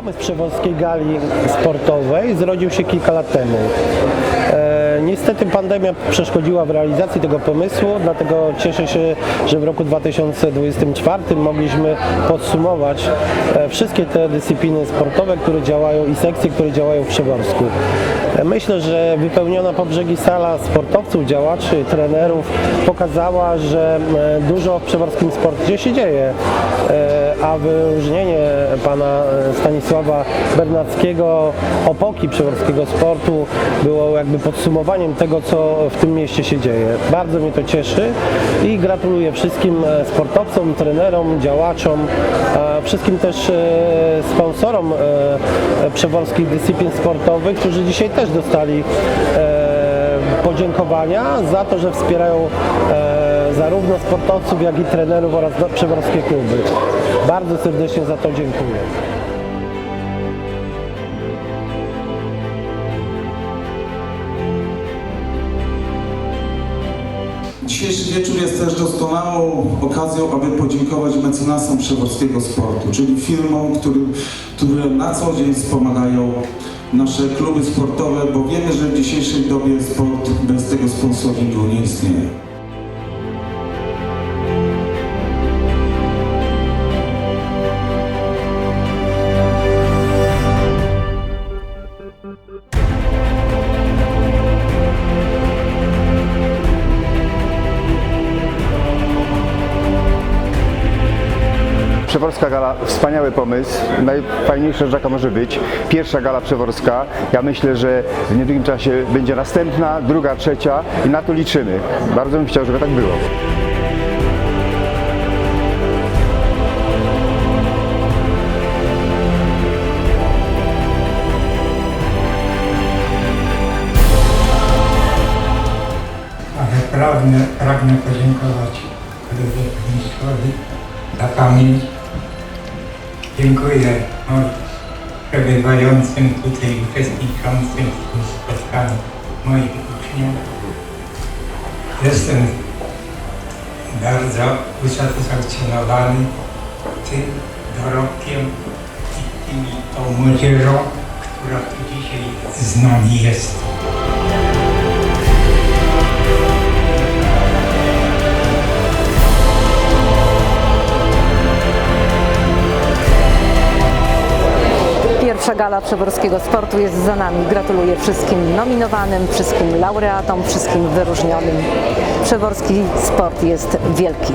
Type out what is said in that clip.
Pomysł Przewolskiej Gali Sportowej zrodził się kilka lat temu. E, niestety pandemia przeszkodziła w realizacji tego pomysłu, dlatego cieszę się, że w roku 2024 mogliśmy podsumować e, wszystkie te dyscypliny sportowe, które działają i sekcje, które działają w Przeworsku. E, myślę, że wypełniona po brzegi sala sportowców, działaczy, trenerów pokazała, że e, dużo w przeworskim sporcie się dzieje, E, a wyróżnienie pana e, Stanisława Bernackiego, opoki przeworskiego sportu było jakby podsumowaniem tego, co w tym mieście się dzieje. Bardzo mnie to cieszy i gratuluję wszystkim e, sportowcom, trenerom, działaczom, wszystkim też e, sponsorom przeworskich dyscyplin sportowych, którzy dzisiaj też dostali podziękowania za to, że wspierają zarówno sportowców, jak i trenerów oraz przeworskie kluby. Bardzo serdecznie za to dziękuję. Dzisiejszy wieczór jest też doskonałą okazją, aby podziękować mecenasom przeworskiego sportu, czyli firmom, który, które na co dzień wspomagają nasze kluby sportowe, bo wiemy, że w dzisiejszej dobie sport bez tego sponsoringu nie istnieje. Przeworska Gala, wspaniały pomysł, najfajniejsza rzecz jaka może być. Pierwsza gala przeworska, ja myślę, że w niedługim czasie będzie następna, druga, trzecia i na to liczymy. Bardzo bym chciał, żeby tak było. pragnę, pragnę podziękować burmistrzowi za pamięć. Dziękuję przebywającym tutaj, uczestniczącym w tym spotkaniu moich uczniów. Jestem bardzo usatysfakcjonowany tym dorobkiem i tą młodzieżą, która tu dzisiaj z nami jest. Pierwsza gala Przeworskiego Sportu jest za nami. Gratuluję wszystkim nominowanym, wszystkim laureatom, wszystkim wyróżnionym. Przeworski Sport jest wielki.